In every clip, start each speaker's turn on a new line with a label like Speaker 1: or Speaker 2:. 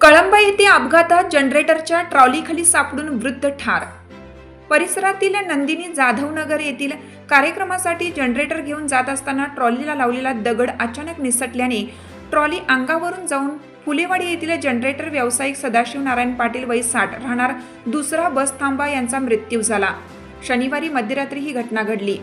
Speaker 1: कळंब येथे अपघातात जनरेटरच्या ट्रॉलीखाली सापडून वृद्ध ठार. परिसरातील नंदिनी जाधवनगर येथील कार्यक्रमासाठी जनरेटर घेऊन जात असताना ट्रॉलीला लावलेला दगड अचानक निसटल्याने ट्रॉली अंगावरून जाऊन फुलेवाडी येथील जनरेटर व्यावसायिक सदाशिव नारायण पाटील वय साठ राहणार दुसरा बस थांबा यांचा मृत्यू झाला. शनिवारी मध्यरात्री ही घटना घडली.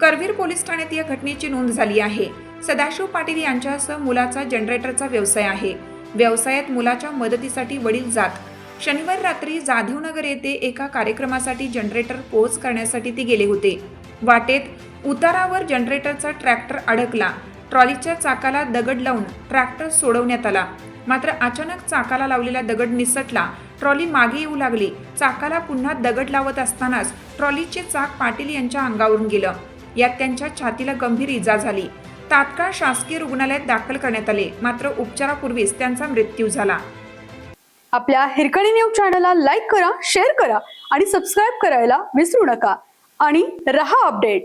Speaker 1: करवीर पोलीस ठाण्यात या घटनेची नोंद झाली आहे. सदाशिव पाटील यांच्यासह मुलाचा जनरेटरचा व्यवसाय आहे. व्यवसायात मुलाच्या मदतीसाठी वडील जात. शनिवार रात्री जाधवनगर येथे एका कार्यक्रमासाठी जनरेटर पोच करण्यासाठी ते गेले होते. वाटेत उतारावर जनरेटरचा ट्रॅक्टर अडकला. ट्रॉलीच्या चाकाला दगड लावून ट्रॅक्टर सोडवण्यात आला. मात्र अचानक चाकाला लावलेला दगड निसटला. ट्रॉली मागे येऊ लागली. चाकाला पुन्हा दगड लावत असतानाच ट्रॉलीचे चाक पाटील यांच्या अंगावरून गेलं. यात त्यांच्या छातीला गंभीर इजा झाली. तात्काळ शासकीय रुग्णालयात दाखल करण्यात आले. मात्र उपचारापूर्वीच त्यांचा मृत्यू झाला.
Speaker 2: आपल्या हिरकणी न्यूज चॅनलला लाईक करा शेअर करा आणि सबस्क्राईब करायला विसरू नका. आणि रहा अपडेट.